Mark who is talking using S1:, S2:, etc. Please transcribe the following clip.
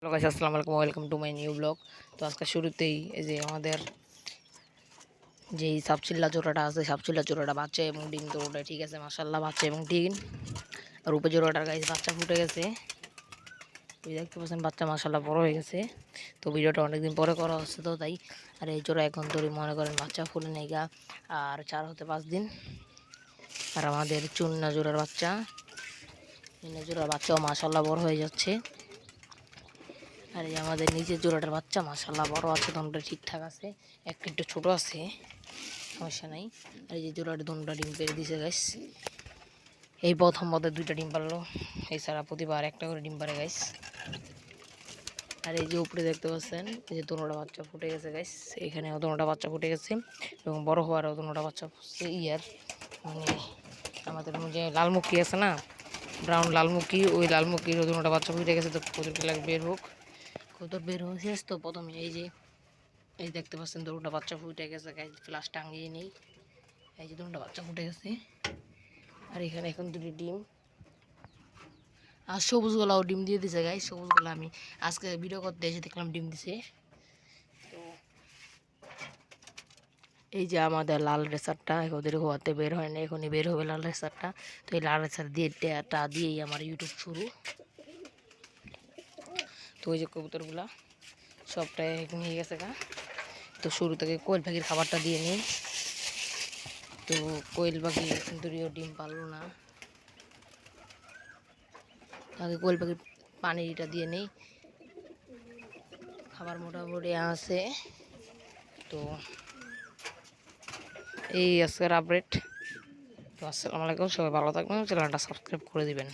S1: Hello guys আসসালামু আলাইকুম welcome to my new blog তো আজকে শুরুতেই এই যে আমাদের যেই সাপচিল্লা জোড়াটা আছে সাপচিল্লা জোড়াটা বাচ্চা এবং ডিম তো ওটা ঠিক আছে মাসাল্লাহ বাচ্চা এবং ডিম। আর উপে জোড়াটার গাইস বাচ্চা ফুটে গেছে। ওই দেখতে পাচ্ছেন, বাচ্চা মাসাল্লাহ বড় হয়ে গেছে। তো ভিডিওটা অনেকদিন পরে করা হচ্ছে তো তাই। আর এই জোড়া এখন ধরে, মনে করেন বাচ্চা ফুলে নেই গা, আর চার হতে পাঁচ দিন। আর আমাদের চুন্না জোড়ার বাচ্চা, চুন্না জোড়ার বাচ্চাও মাসাল্লাহ বড় হয়ে যাচ্ছে। আর এই আমাদের নিচের জোড়াটার বাচ্চা মাসাল্লাহ বড় আছে দনটা ঠিকঠাক আছে। একটা একটু ছোটো আছে, সমস্যা নাই। আর এই যে জোড়াটা দনটা ডিম পেরে দিছে গাইস এই প্রথম পদে দুইটা ডিম পারল। এছাড়া প্রতিবার একটা করে ডিম পারে গাইস আর এই যে উপরে দেখতে পাচ্ছেন, এই যে দোনোটা বাচ্চা ফুটে গেছে গাইস এখানেও দোনোটা বাচ্চা ফুটে গেছে, এবং বড় হওয়ারও দোনোটা বাচ্চা ফুটছে, ইয়ার। মানে আমাদের যে লালমুখী আছে না ব্রাউন লালমুখী, ওই লালমুখীর দোনোটা বাচ্চা ফুটে গেছে, তো প্রচুর লাগে, বের হোক। কবুতর বের হয়েছে তো প্রথমে এই যে, এই দেখতে পাচ্ছেন দুটা বাচ্চা ফুটে গেছে গাছ ফ্লাস টাঙিয়ে নেই। এই যে দুটা বাচ্চা ফুটে গেছে। আর এখানে এখন দুটি ডিম। আর সবুজ গোলাও ডিম দিয়ে দিছে গাই সবুজ গোলা আমি আজকে ভিডিও করতে এসে দেখলাম ডিম দিছে। তো এই যে আমাদের লাল রেসারটা ওদের হওয়াতে বের হয় না, এখনই বের হবে লাল রেসারটা তো এই লাল রেসার দিয়ে টা দিয়েই আমার ইউটিউব শুরু। ওই যে সবটাই নিয়ে গেছে গা। তো শুরু থেকে কোয়েল পাখির খাবারটা দিয়ে নিই। তো কোয়েল পাখি সুন্দরীয় ডিম পারল না। আগে কোয়েল পাখির পানিটা দিয়ে নেই। খাবার মোটামুটি আছে। তো এই আজকের আপডেট তো আসসালামু আলাইকুম, সবাই ভালো থাকবেন। চ্যানেলটা সাবস্ক্রাইব করে দিবেন।